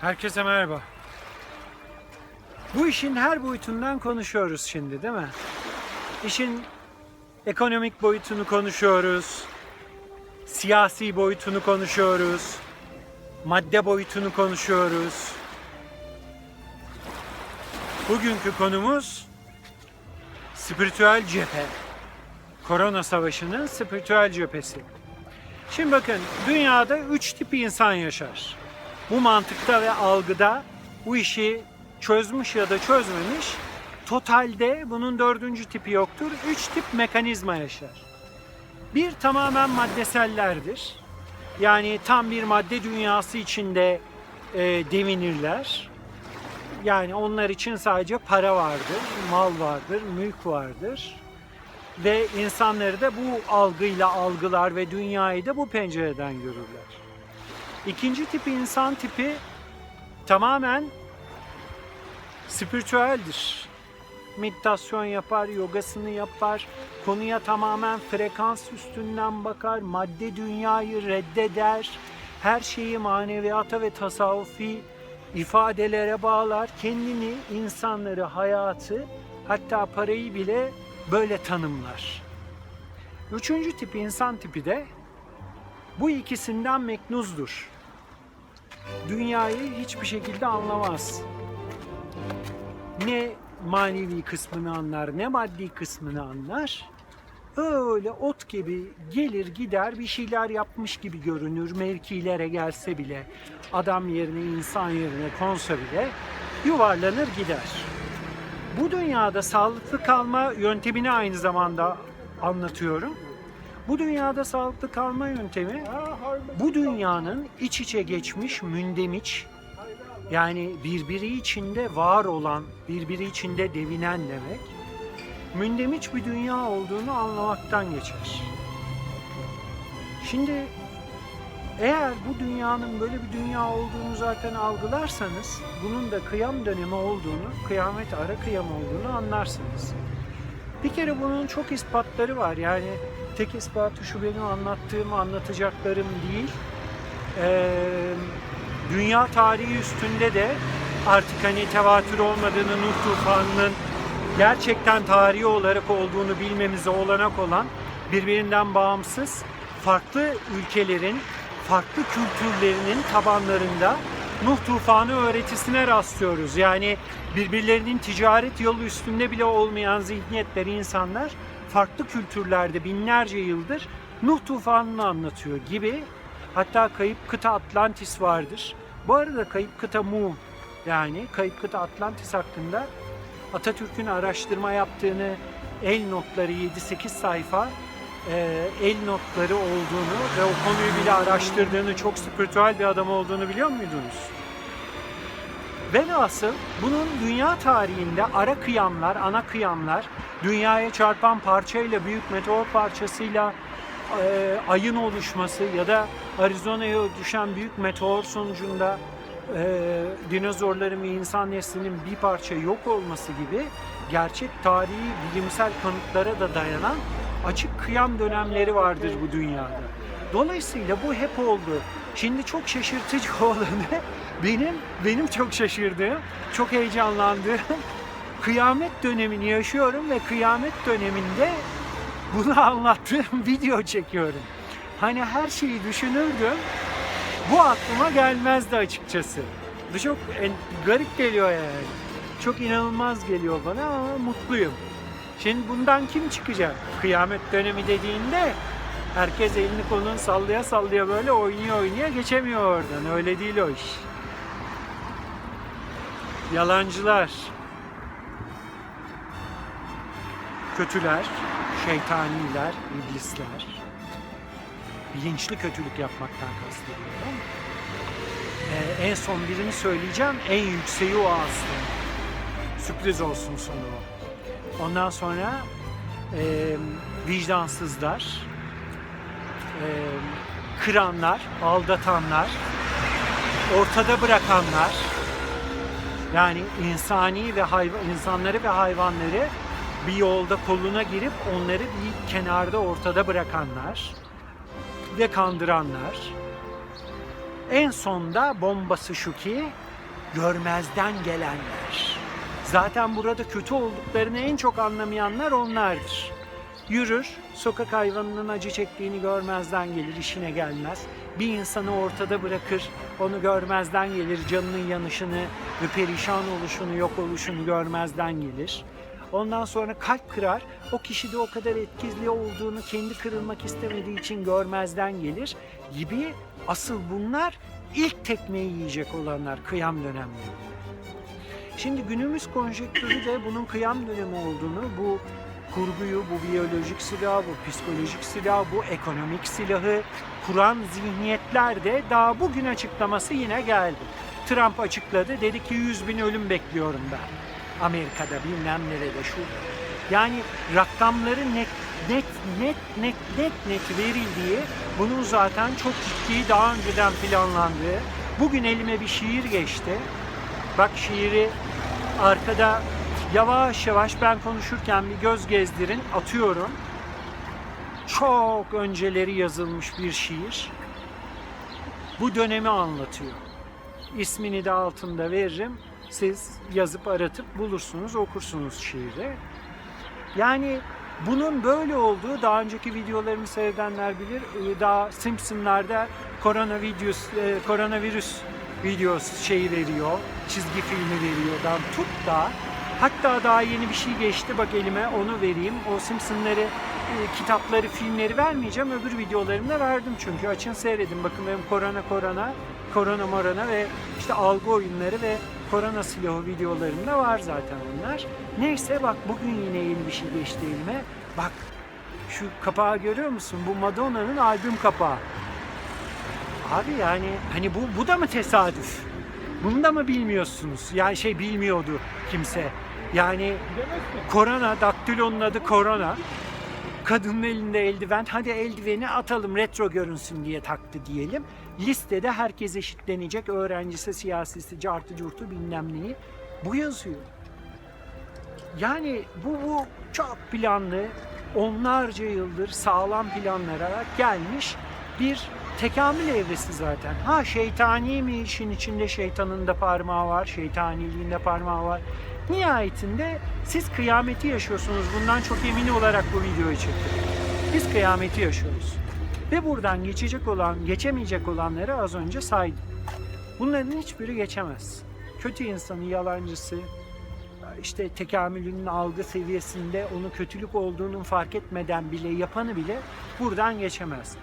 Herkese merhaba. Bu işin her boyutundan konuşuyoruz şimdi değil mi? İşin ekonomik boyutunu konuşuyoruz. Siyasi boyutunu konuşuyoruz. Madde boyutunu konuşuyoruz. Bugünkü konumuz spiritüel cephe. Korona savaşının spiritüel cephesi. Şimdi bakın dünyada üç tip insan yaşar. Bu mantıkta ve algıda bu işi çözmüş ya da çözmemiş. Totalde bunun dördüncü tipi yoktur. Üç tip mekanizma yaşar. Bir tamamen maddesellerdir. Yani tam bir madde dünyası içinde e, devinirler. Yani onlar için sadece para vardır, mal vardır, mülk vardır. Ve insanları da bu algıyla algılar ve dünyayı da bu pencereden görürler. İkinci tip insan tipi tamamen spiritüeldir. Meditasyon yapar, yogasını yapar, konuya tamamen frekans üstünden bakar, madde dünyayı reddeder, her şeyi maneviyata ve tasavvufi ifadelere bağlar, kendini, insanları, hayatı, hatta parayı bile böyle tanımlar. Üçüncü tip insan tipi de bu ikisinden meknuzdur. Dünyayı hiçbir şekilde anlamaz. Ne manevi kısmını anlar, ne maddi kısmını anlar. Öyle ot gibi gelir gider bir şeyler yapmış gibi görünür mevkilere gelse bile adam yerine insan yerine konsa bile yuvarlanır gider. Bu dünyada sağlıklı kalma yöntemini aynı zamanda anlatıyorum. Bu dünyada sağlıklı kalma yöntemi bu dünyanın iç içe geçmiş mündemiç yani birbiri içinde var olan, birbiri içinde devinen demek. Mündemiç bir dünya olduğunu anlamaktan geçer. Şimdi eğer bu dünyanın böyle bir dünya olduğunu zaten algılarsanız bunun da kıyam dönemi olduğunu, kıyamet ara kıyam olduğunu anlarsınız. Bir kere bunun çok ispatları var. Yani tek ispatı şu benim anlattığım, anlatacaklarım değil. Ee, dünya tarihi üstünde de artık hani tevatür olmadığını, Nuh tufanının gerçekten tarihi olarak olduğunu bilmemize olanak olan birbirinden bağımsız farklı ülkelerin, farklı kültürlerinin tabanlarında Nuh tufanı öğretisine rastlıyoruz. Yani birbirlerinin ticaret yolu üstünde bile olmayan zihniyetleri insanlar farklı kültürlerde binlerce yıldır Nuh tufanını anlatıyor gibi. Hatta kayıp kıta Atlantis vardır. Bu arada kayıp kıta Mu yani kayıp kıta Atlantis hakkında Atatürk'ün araştırma yaptığını el notları 7-8 sayfa el notları olduğunu ve o konuyu bile araştırdığını, çok spiritüel bir adam olduğunu biliyor muydunuz? Velhasıl bunun dünya tarihinde ara kıyamlar, ana kıyamlar, dünyaya çarpan parçayla, büyük meteor parçasıyla e, ayın oluşması ya da Arizona'ya düşen büyük meteor sonucunda e, dinozorların ve insan neslinin bir parça yok olması gibi gerçek tarihi bilimsel kanıtlara da dayanan açık kıyam dönemleri vardır bu dünyada. Dolayısıyla bu hep oldu. Şimdi çok şaşırtıcı olanı benim benim çok şaşırdığım, çok heyecanlandığım kıyamet dönemini yaşıyorum ve kıyamet döneminde bunu anlattığım video çekiyorum. Hani her şeyi düşünürdüm. Bu aklıma gelmezdi açıkçası. Bu çok en, garip geliyor yani. Çok inanılmaz geliyor bana ama mutluyum. Şimdi bundan kim çıkacak? Kıyamet dönemi dediğinde herkes elini kolunu sallaya sallaya böyle oynuyor oynuyor geçemiyor oradan. Öyle değil o iş. Yalancılar, kötüler, şeytaniler, iblisler, bilinçli kötülük yapmaktan kastediyorum. Ee, en son birini söyleyeceğim. En yükseği o aslında. Sürpriz olsun sonu. Ondan sonra e, vicdansızlar, e, kıranlar, aldatanlar, ortada bırakanlar, yani insani ve hayvan, insanları ve hayvanları bir yolda koluna girip onları bir kenarda ortada bırakanlar ve kandıranlar. En sonda bombası şu ki görmezden gelenler. Zaten burada kötü olduklarını en çok anlamayanlar onlardır. Yürür, sokak hayvanının acı çektiğini görmezden gelir, işine gelmez. Bir insanı ortada bırakır, onu görmezden gelir, canının yanışını ve perişan oluşunu, yok oluşunu görmezden gelir. Ondan sonra kalp kırar, o kişide o kadar etkili olduğunu kendi kırılmak istemediği için görmezden gelir gibi asıl bunlar ilk tekmeyi yiyecek olanlar kıyam dönemleri. Şimdi günümüz konjektürü de bunun kıyam dönemi olduğunu, bu kurguyu, bu biyolojik silahı, bu psikolojik silahı, bu ekonomik silahı kuran zihniyetler de daha bugün açıklaması yine geldi. Trump açıkladı, dedi ki 100 bin ölüm bekliyorum ben. Amerika'da bilmem nerede şu. Yani rakamları net net net net net net verildiği, bunun zaten çok ciddi daha önceden planlandığı. Bugün elime bir şiir geçti. Bak şiiri arkada yavaş yavaş ben konuşurken bir göz gezdirin atıyorum. Çok önceleri yazılmış bir şiir. Bu dönemi anlatıyor. İsmini de altında veririm. Siz yazıp aratıp bulursunuz, okursunuz şiiri. Yani bunun böyle olduğu daha önceki videolarımı seyredenler bilir. Ee, Daha Simpsonlarda koronavirüs, e, koronavirüs videosu şeyi veriyor, çizgi filmi veriyor. Dan tut da hatta daha yeni bir şey geçti bak elime onu vereyim. O Simpsonları e, kitapları, filmleri vermeyeceğim. Öbür videolarımda verdim çünkü. Açın seyredin. Bakın benim korona korona, korona morona ve işte algı oyunları ve korona silahı videolarımda var zaten onlar. Neyse bak bugün yine yeni bir şey geçti elime. Bak şu kapağı görüyor musun? Bu Madonna'nın albüm kapağı. Abi yani hani bu bu da mı tesadüf? Bunu da mı bilmiyorsunuz? Yani şey bilmiyordu kimse. Yani korona, daktilonun adı korona. Kadının elinde eldiven, hadi eldiveni atalım retro görünsün diye taktı diyelim. Listede herkes eşitlenecek, öğrencisi, siyasisi, cartı curtu bilmem neyi. Bu yazıyor. Yani bu, bu çok planlı, onlarca yıldır sağlam planlanarak gelmiş bir tekamül evresi zaten. Ha şeytani mi işin içinde şeytanın da parmağı var, şeytaniliğin de parmağı var. Nihayetinde siz kıyameti yaşıyorsunuz. Bundan çok emin olarak bu videoyu çektim. Biz kıyameti yaşıyoruz. Ve buradan geçecek olan, geçemeyecek olanları az önce saydım. Bunların hiçbiri geçemez. Kötü insanı, yalancısı, işte tekamülünün algı seviyesinde onu kötülük olduğunun fark etmeden bile yapanı bile buradan geçemez.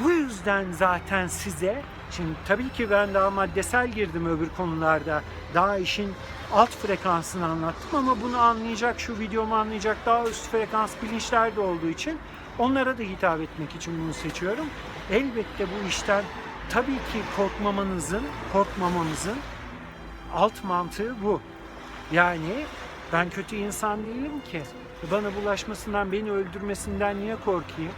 Bu yüzden zaten size, şimdi tabii ki ben daha maddesel girdim öbür konularda, daha işin alt frekansını anlattım ama bunu anlayacak, şu videomu anlayacak daha üst frekans bilinçler de olduğu için onlara da hitap etmek için bunu seçiyorum. Elbette bu işten tabii ki korkmamanızın, korkmamamızın alt mantığı bu. Yani ben kötü insan değilim ki. Bana bulaşmasından, beni öldürmesinden niye korkayım?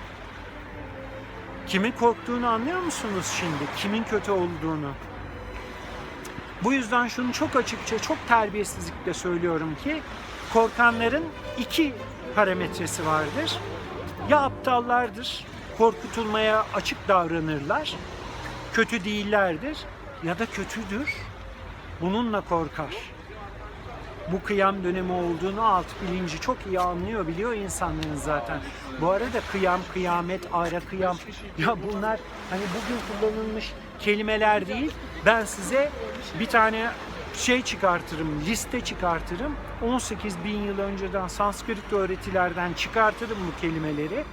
Kimin korktuğunu anlıyor musunuz şimdi? Kimin kötü olduğunu? Bu yüzden şunu çok açıkça, çok terbiyesizlikle söylüyorum ki korkanların iki parametresi vardır. Ya aptallardır, korkutulmaya açık davranırlar, kötü değillerdir ya da kötüdür, bununla korkar bu kıyam dönemi olduğunu alt bilinci çok iyi anlıyor, biliyor insanların zaten. Bu arada kıyam, kıyamet, ara kıyam, ya bunlar hani bugün kullanılmış kelimeler değil. Ben size bir tane şey çıkartırım, liste çıkartırım. 18 bin yıl önceden Sanskrit öğretilerden çıkartırım bu kelimeleri.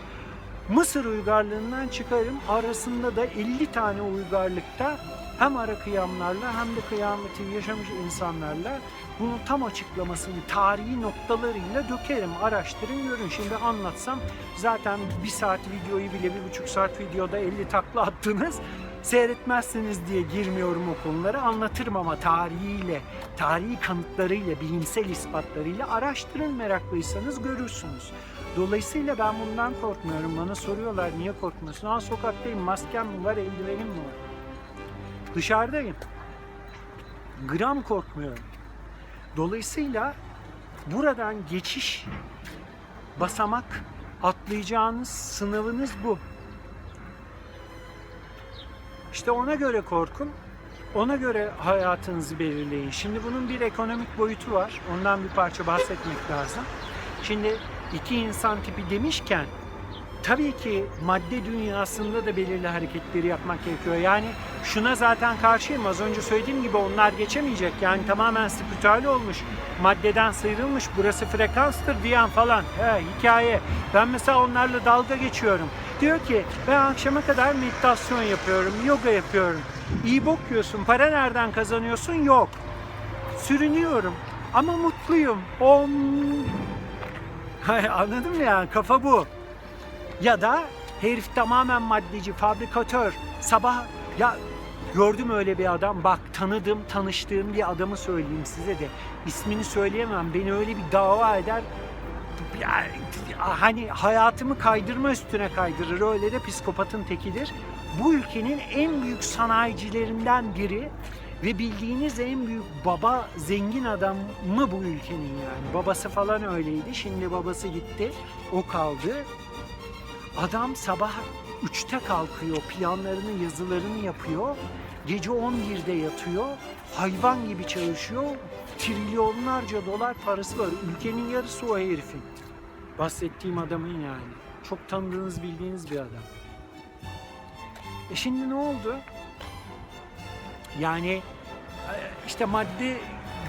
Mısır uygarlığından çıkarım. Arasında da 50 tane uygarlıkta hem ara kıyamlarla hem de kıyameti yaşamış insanlarla bunun tam açıklamasını tarihi noktalarıyla dökerim. Araştırın görün. Şimdi anlatsam zaten bir saat videoyu bile bir buçuk saat videoda 50 takla attınız. Seyretmezseniz diye girmiyorum o konulara. Anlatırım ama tarihiyle, tarihi kanıtlarıyla, bilimsel ispatlarıyla araştırın meraklıysanız görürsünüz. Dolayısıyla ben bundan korkmuyorum. Bana soruyorlar niye korkmuyorsun? Aa sokaktayım, maskem mi var, eldivenim mi var? Dışarıdayım. Gram korkmuyorum. Dolayısıyla buradan geçiş basamak atlayacağınız sınavınız bu. İşte ona göre korkun. Ona göre hayatınızı belirleyin. Şimdi bunun bir ekonomik boyutu var. Ondan bir parça bahsetmek lazım. Şimdi iki insan tipi demişken tabii ki madde dünyasında da belirli hareketleri yapmak gerekiyor. Yani şuna zaten karşıyım. Az önce söylediğim gibi onlar geçemeyecek. Yani tamamen spiritüel olmuş. Maddeden sıyrılmış. Burası frekanstır diyen falan. He, hikaye. Ben mesela onlarla dalga geçiyorum. Diyor ki ben akşama kadar meditasyon yapıyorum, yoga yapıyorum. İyi bok yiyorsun. Para nereden kazanıyorsun? Yok. Sürünüyorum. Ama mutluyum. Om. Anladın mı ya? Kafa bu. Ya da herif tamamen maddeci, fabrikatör. Sabah ya gördüm öyle bir adam. Bak tanıdığım, tanıştığım bir adamı söyleyeyim size de. İsmini söyleyemem. Beni öyle bir dava eder. Hani hayatımı kaydırma üstüne kaydırır. Öyle de psikopatın tekidir. Bu ülkenin en büyük sanayicilerinden biri ve bildiğiniz en büyük baba zengin adam mı bu ülkenin yani. Babası falan öyleydi. Şimdi babası gitti. O kaldı. Adam sabah 3'te kalkıyor, planlarını, yazılarını yapıyor. Gece 11'de yatıyor. Hayvan gibi çalışıyor. Trilyonlarca dolar parası var. Ülkenin yarısı o herifin. Bahsettiğim adamın yani. Çok tanıdığınız, bildiğiniz bir adam. E şimdi ne oldu? Yani e, işte madde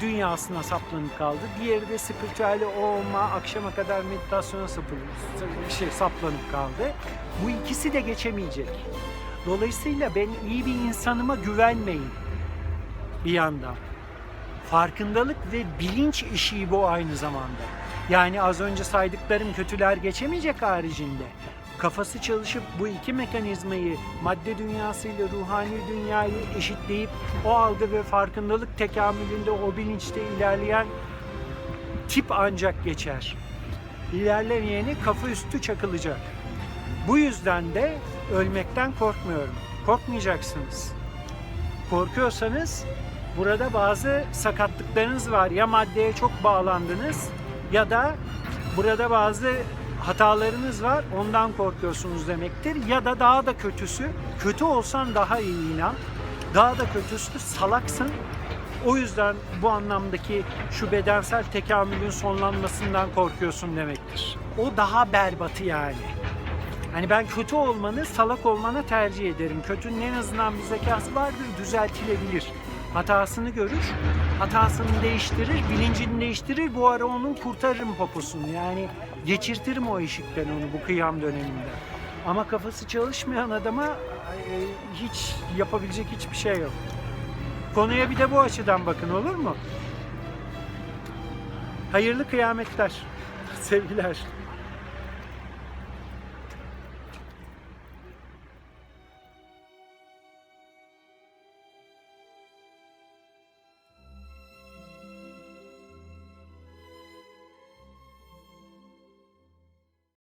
dünyasına saplanıp kaldı. Diğeri de spiritüel olma, akşama kadar meditasyona saplanıp, şey, saplanıp kaldı. Bu ikisi de geçemeyecek. Dolayısıyla ben iyi bir insanıma güvenmeyin bir yandan. Farkındalık ve bilinç işi bu aynı zamanda. Yani az önce saydıklarım kötüler geçemeyecek haricinde. Kafası çalışıp bu iki mekanizmayı madde dünyasıyla ruhani dünyayı eşitleyip o algı ve farkındalık tekamülünde o bilinçte ilerleyen tip ancak geçer. İlerlemeyeni kafa üstü çakılacak. Bu yüzden de ölmekten korkmuyorum. Korkmayacaksınız. Korkuyorsanız burada bazı sakatlıklarınız var. Ya maddeye çok bağlandınız ya da burada bazı hatalarınız var. Ondan korkuyorsunuz demektir. Ya da daha da kötüsü, kötü olsan daha iyi inan. Daha da kötüsü salaksın. O yüzden bu anlamdaki şu bedensel tekamülün sonlanmasından korkuyorsun demektir. O daha berbatı yani. Hani ben kötü olmanı salak olmana tercih ederim. Kötünün en azından bir zekası vardır, düzeltilebilir. Hatasını görür, hatasını değiştirir, bilincini değiştirir. Bu ara onun kurtarırım poposunu. Yani geçirtirim o eşikten onu bu kıyam döneminde. Ama kafası çalışmayan adama e, hiç yapabilecek hiçbir şey yok. Konuya bir de bu açıdan bakın olur mu? Hayırlı kıyametler. Sevgiler.